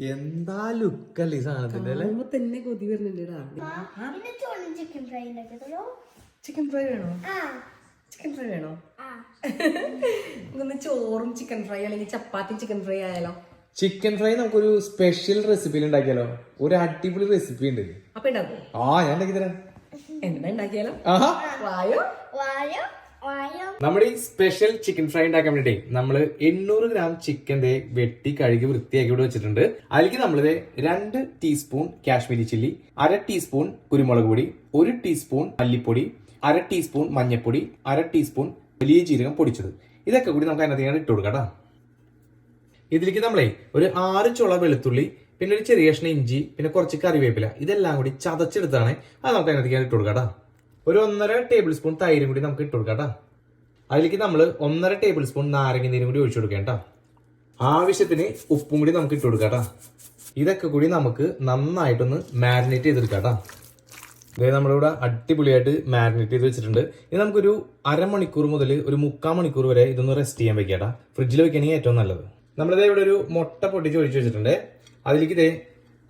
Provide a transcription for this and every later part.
എന്താ ലുക്കല്ലേ ഈ സാധനത്തിന്റെ അല്ലേ? കാണുമ്പോ തന്നെ കൊതി വരുന്നുണ്ട് പിന്നെ ചോളും ചിക്കൻ ഫ്രൈ ഉണ്ടാക്കിയതല്ലോ ചിക്കൻ ഫ്രൈ വേണോ? ആ. ചിക്കൻ ഫ്രൈ വേണോ? ആ. ഇന്ന് ചോറും ചിക്കൻ ഫ്രൈ അല്ലെങ്കിൽ ചപ്പാത്തി ചിക്കൻ ഫ്രൈ ആയാലോ? ചിക്കൻ ഫ്രൈ നമുക്കൊരു സ്പെഷ്യൽ റെസിപ്പിയിൽ ഉണ്ടാക്കിയാലോ? ഒരു അടിപൊളി റെസിപ്പി ഉണ്ട്. അപ്പൊ ഉണ്ടാക്കോ? ആ ഞാൻ ഉണ്ടാക്കി തരാം. എന്താ ഉണ്ടാക്കിയാലോ? ആഹാ. വായോ? വായോ? നമ്മുടെ ഈ സ്പെഷ്യൽ ചിക്കൻ ഫ്രൈ ഉണ്ടാക്കാൻ വേണ്ടി നമ്മൾ എണ്ണൂറ് ഗ്രാം ചിക്കന്റെ വെട്ടി കഴുകി വൃത്തിയാക്കി ഇവിടെ വെച്ചിട്ടുണ്ട്. അതിലേക്ക് നമ്മളിത് രണ്ട് ടീസ്പൂൺ കാശ്മീരി ചില്ലി അര ടീസ്പൂൺ കുരുമുളക് പൊടി ഒരു ടീസ്പൂൺ മല്ലിപ്പൊടി അര ടീസ്പൂൺ മഞ്ഞൾപ്പൊടി അര ടീസ്പൂൺ വലിയ ജീരകം പൊടിച്ചത്. ഇതൊക്കെ കൂടി നമുക്ക് അതിനകത്ത് ഇട്ട് കൊടുക്കാം ഇതിലേക്ക് നമ്മളെ ഒരു ആറ് ചുള വെളുത്തുള്ളി പിന്നെ ഒരു ചെറിയ കഷ്ണം ഇഞ്ചി പിന്നെ കുറച്ച് കറിവേപ്പില ഇതെല്ലാം കൂടി ചതച്ചെടുത്താണ് അത് നമുക്ക് അതിനകത്തേക്ക് ഇട്ട് കൊടുക്കാം. ഒരു ഒന്നര ടേബിൾ സ്പൂൺ തൈരും കൂടി നമുക്ക് ഇട്ട് കൊടുക്കാം കേട്ടോ അതിലേക്ക് നമ്മൾ ഒന്നര ടേബിൾ സ്പൂൺ നാരങ്ങ നീരും കൂടി ഒഴിച്ചു കൊടുക്കാം കേട്ടോ ആവശ്യത്തിന് ഉപ്പും കൂടി നമുക്ക് ഇട്ട് കൊടുക്കാം കേട്ടോ ഇതൊക്കെ കൂടി നമുക്ക് നന്നായിട്ടൊന്ന് മാരിനേറ്റ് ചെയ്തെടുക്കാം കേട്ടോ ദേ നമ്മളിവിടെ അടിപൊളിയായിട്ട് മാരിനേറ്റ് ചെയ്ത് വെച്ചിട്ടുണ്ട്. ഇനി നമുക്കൊരു അരമണിക്കൂർ മുതൽ ഒരു മുക്കാൽ മണിക്കൂർ വരെ ഇതൊന്ന് റെസ്റ്റ് ചെയ്യാൻ വെക്കാട്ടാ ഫ്രിഡ്ജിൽ വെക്കുകയാണെങ്കിൽ ഏറ്റവും നല്ലത്. നമ്മളിതേ ഇവിടെ ഒരു മുട്ട പൊട്ടിച്ച് ഒഴിച്ച് വെച്ചിട്ടുണ്ട്. അതിലേക്ക് ഇതേ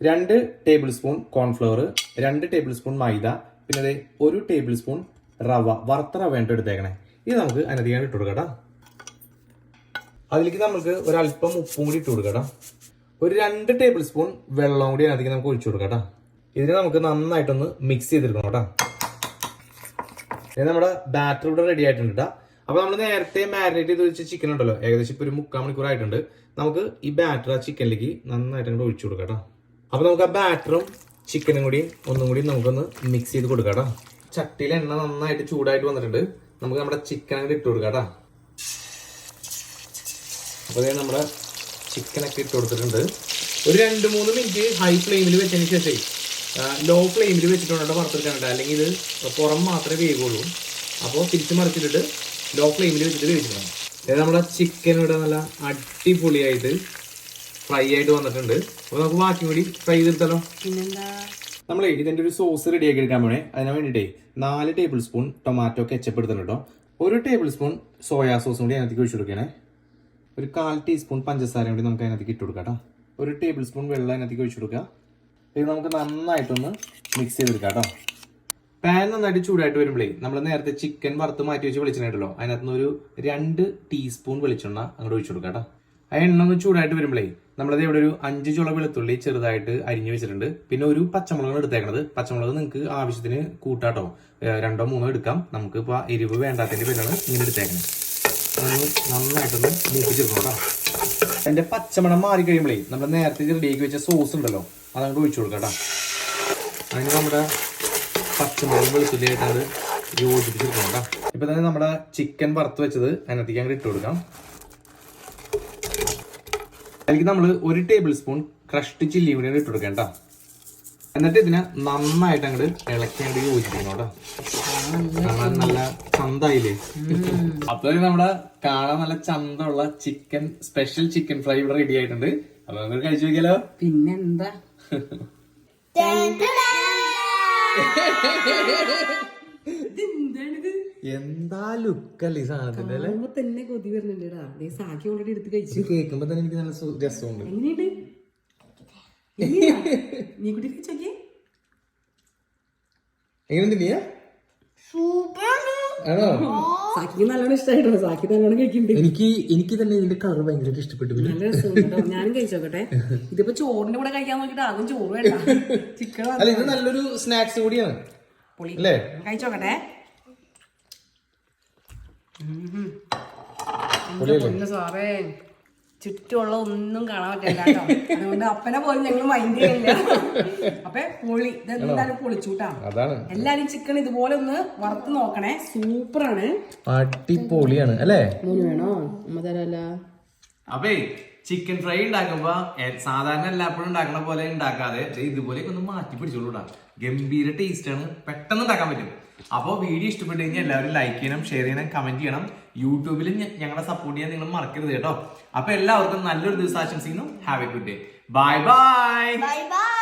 രണ്ട് ടേബിൾ സ്പൂൺ കോൺഫ്ലവർ രണ്ട് ടേബിൾ സ്പൂൺ മൈദ പിന്നെ ദേ ഒരു ടേബിൾ സ്പൂൺ റവ വറുത്ത റവ വേണ്ട എടുത്തേക്കണേ ഇത് നമുക്ക് അനധികം ഇട്ട് കൊടുക്കാം ട്ടാ. അതിലേക്ക് നമുക്ക് ഒരല്പം ഉപ്പും കൂടി ഇട്ട് കൊടുക്കാം ട്ടാ. ഒരു രണ്ട് ടേബിൾ സ്പൂൺ വെള്ളം കൂടി അതിനകത്തേക്ക് നമുക്ക് ഒഴിച്ചു കൊടുക്കാം ട്ടാ. ഇതിനെ നമുക്ക് നന്നായിട്ടൊന്ന് മിക്സ് ചെയ്തെടുക്കണം കേട്ടോ ഇത് നമ്മുടെ ബാറ്റർ ഇവിടെ റെഡി ആയിട്ടുണ്ട് അപ്പൊ നമ്മൾ നേരത്തെ മാരിനേറ്റ് ചെയ്ത് വെച്ച ചിക്കൻ ഉണ്ടല്ലോ ഏകദേശം ഇപ്പൊ ഒരു മുക്കാൽ മണിക്കൂർ ആയിട്ടുണ്ട് നമുക്ക് ഈ ബാറ്റർ ആ ചിക്കനിലേക്ക് നന്നായിട്ട് അങ്ങോട്ട് ഒഴിച്ചു കൊടുക്കാം കേട്ടോ അപ്പൊ നമുക്ക് ആ ബാറ്ററും ചിക്കനും കൂടി ഒന്നും കൂടി നമുക്കൊന്ന് മിക്സ് ചെയ്ത് കൊടുക്കാം കേട്ടോ ചട്ടിയിൽ എണ്ണ നന്നായിട്ട് ചൂടായിട്ട് വന്നിട്ടുണ്ട്. നമുക്ക് നമ്മുടെ ചിക്കൻ അങ്ങോട്ട് ഇട്ട് കൊടുക്കാം കേട്ടോ അപ്പോൾ നമ്മുടെ ചിക്കനൊക്കെ ഇട്ട് കൊടുത്തിട്ടുണ്ട്. ഒരു രണ്ട് മൂന്ന് മിനിറ്റ് ഹൈ ഫ്ലെയിമിൽ വെച്ചതിന് ശേഷം ലോ ഫ്ലെയിമിൽ വെച്ചിട്ടുണ്ട് വറുത്തെടുക്കാനുണ്ട് അല്ലെങ്കിൽ ഇത് പുറം മാത്രമേ വേവുള്ളൂ. അപ്പോൾ തിരിച്ച് മറിച്ചിട്ടിട്ട് ലോ ഫ്ലെയിമിൽ വെച്ചിട്ട് വേവിച്ചിട്ടുണ്ട്. നമ്മുടെ ചിക്കൻ ഇവിടെ നല്ല അടിപൊളിയായിട്ട് ഫ്രൈ ആയിട്ട് വന്നിട്ടുണ്ട്. അപ്പോൾ നമുക്ക് ബാക്കി കൂടി ഫ്രൈ ചെയ്തെടുത്താലോ? പിന്നെന്താ? നമ്മളെ ഇതിന്റെ ഒരു സോസ് റെഡിയാക്കി എടുക്കാൻ പോണേ. അതിന് വേണ്ടിയിട്ടേ നാല് ടേബിൾ സ്പൂൺ ടൊമാറ്റോ കെച്ചപ്പ് എടുത്തിട്ടുണ്ട് കേട്ടോ ഒരു ടേബിൾ സ്പൂൺ സോയാ സോസും കൂടി അതിനകത്തേക്ക് ഒഴിച്ചു കൊടുക്കണേ. ഒരു കാൽ ടീസ്പൂൺ പഞ്ചസാര കൂടി നമുക്ക് അതിനകത്തേക്ക് ഇട്ട് കൊടുക്കാം കേട്ടോ ഒരു ടേബിൾ സ്പൂൺ വെള്ളം അതിനകത്തേക്ക് ഒഴിച്ചു കൊടുക്കുക. ഇത് നമുക്ക് നന്നായിട്ടൊന്ന് മിക്സ് ചെയ്തെടുക്കാം കേട്ടോ പാൻ നന്നായിട്ട് ചൂടായിട്ട് വരുമ്പോഴേ നമ്മൾ നേരത്തെ ചിക്കൻ വറുത്ത് മാറ്റി വെച്ച് വെളിച്ചെണ്ണ അതിനകത്ത് നിന്ന് ഒരു രണ്ട് ടീസ്പൂൺ വെളിച്ചെണ്ണ അങ്ങോട്ട് ഒഴിച്ചു കൊടുക്കാം കേട്ടോ ആ എണ്ണ ഒന്ന് ചൂടായിട്ട് വരുമ്പോഴേ നമ്മളത് ഇവിടെ ഒരു അഞ്ച് ചുള വെളുത്തുള്ളി ചെറുതായിട്ട് അരിഞ്ഞു വെച്ചിട്ടുണ്ട്. പിന്നെ ഒരു പച്ചമുളകാണ് എടുത്തേക്കണത്. പച്ചമുളക് നിങ്ങൾക്ക് ആവശ്യത്തിന് കൂട്ടാട്ടോ. രണ്ടോ മൂന്നോ എടുക്കാം. നമുക്ക് ഇപ്പൊ എരിവ് വേണ്ടാത്തതിന്റെ പേരാണ് ഇങ്ങനെ എടുത്തേക്കണത് നന്നായിട്ടൊന്ന് മൂപ്പിച്ചെടുക്കണം കേട്ടോ. അതിന്റെ പച്ചമണം മാറി കഴിയുമ്പോഴേ നമ്മൾ നേരത്തെ റെഡിയാക്കി വെച്ച സോസ് ഉണ്ടല്ലോ അതങ്ങോട്ട് ഒഴിച്ചു കൊടുക്കാം കേട്ടോ. അതിന് നമ്മുടെ പച്ചമുളകും അത് യോജിപ്പിച്ചെടുക്കണം കേട്ടോ. ഇപ്പൊ തന്നെ നമ്മുടെ ചിക്കൻ വറുത്ത് വെച്ചത് അതിനകത്തേക്ക് അങ്ങോട്ട് ഇട്ട് കൊടുക്കാം. അതിലേക്ക് നമ്മൾ ഒരു ടേബിൾ സ്പൂൺ ക്രഷ്ഡ് ചില്ലി കൂടി ഇട്ട് കൊടുക്കേണ്ട കേട്ടോ. എന്നിട്ട് ഇതിനെ നന്നായിട്ട് അങ്ങോട്ട് ഇളക്കി അങ്ങോട്ട് യോജിപ്പിക്കണം കേട്ടോ. കാണാൻ നല്ല ചന്തായില്ലേ? അപ്പൊ നമ്മുടെ കാണാൻ നല്ല ചന്തമുള്ള ചിക്കൻ സ്പെഷ്യൽ ചിക്കൻ ഫ്രൈ ഇവിടെ റെഡി ആയിട്ടുണ്ട്. അപ്പൊ നമുക്ക് കഴിച്ചു നോക്കിയാലോ? പിന്നെന്താ? എന്താ ലുക്കല്ലേ ഈ സാധനത്തിന്റെ അല്ലേ? കാണുമ്പോ തന്നെ കൊതി വരുന്നുണ്ട് നീ സാക്കി ഓൾറെഡി എടുത്ത് കഴിച്ചു. കേൾക്കുമ്പോ തന്നെ എനിക്ക് നല്ല സു- രസമുണ്ട്. എങ്ങനെയുണ്ട്? എങ്ങനെയാ? നീ കുട്ടി കഴിച്ചോക്കിയേ എങ്ങനെയുണ്ട് നീ സൂപ്പറാണ്. ആണോ? സാക്കിക്ക് നല്ലോണം ഇഷ്ടമായിട്ടോ സാക്കി നല്ലോണം കഴിക്കുന്നുണ്ട് എനിക്ക് എനിക്ക് തന്നെ ഇതിന്റെ കളർ ഭയങ്കരമായിട്ട് ഇഷ്ടപ്പെട്ടു പിന്നെ. നല്ല രസമുണ്ട് കേട്ടോ. ഞാനും കഴിച്ചോക്കട്ടെ. ഇതിപ്പോ ചോറിന്റെ കൂടെ കഴിക്കാൻ നോക്കിട്ട് അതും ചോറ് വേണ്ട. ചിക്കൻ അല്ല ഇത് നല്ലൊരു സ്നാക്സ് കൂടിയാണ്. പൊളി. അല്ലേ? കഴിച്ചോക്കട്ടെ. സാറേ ചുറ്റുമുള്ള ഒന്നും കാണാൻ പറ്റില്ല കേട്ടോ. അതുകൊണ്ട് അപ്പനെ പോലും ഞങ്ങൾ മൈൻഡ് ചെയ്യില്ല അപ്പൊ പൊളി. ഇതെന്തായാലും പൊളിച്ചൂട്ടാ. അതാണ്. എല്ലാരും ചിക്കൻ ഇതുപോലെ ഒന്ന് വറുത്ത് നോക്കണേ. സൂപ്പറാണ് അടിപൊളിയാണ് അല്ലേ? വേണോ? അമ്മ തരല്ല അപ്പേ ചിക്കൻ ഫ്രൈ ഉണ്ടാക്കുമ്പോ എ- സാധാരണ എല്ലാപ്പോഴും ഉണ്ടാക്കുന്ന പോലെ ഉണ്ടാക്കാതെ ഇതുപോലെ ഒന്ന് മാറ്റി പിടിച്ചോളൂടാ ഗംഭീര ടേസ്റ്റ് ആണ്. പെട്ടെന്ന് ഉണ്ടാക്കാൻ പറ്റും. അപ്പോൾ വീഡിയോ ഇഷ്ടപ്പെട്ടു കഴിഞ്ഞാൽ എല്ലാവരും ലൈക്ക് ചെയ്യണം ഷെയർ ചെയ്യണം കമന്റ് ചെയ്യണം. യൂട്യൂബിൽ ഞങ്ങളെ സപ്പോർട്ട് ചെയ്യാൻ നിങ്ങൾ മറക്കരുത് കേട്ടോ. അപ്പൊ എല്ലാവർക്കും നല്ലൊരു ദിവസം ആശംസിക്കുന്നു have a good day bye bye bye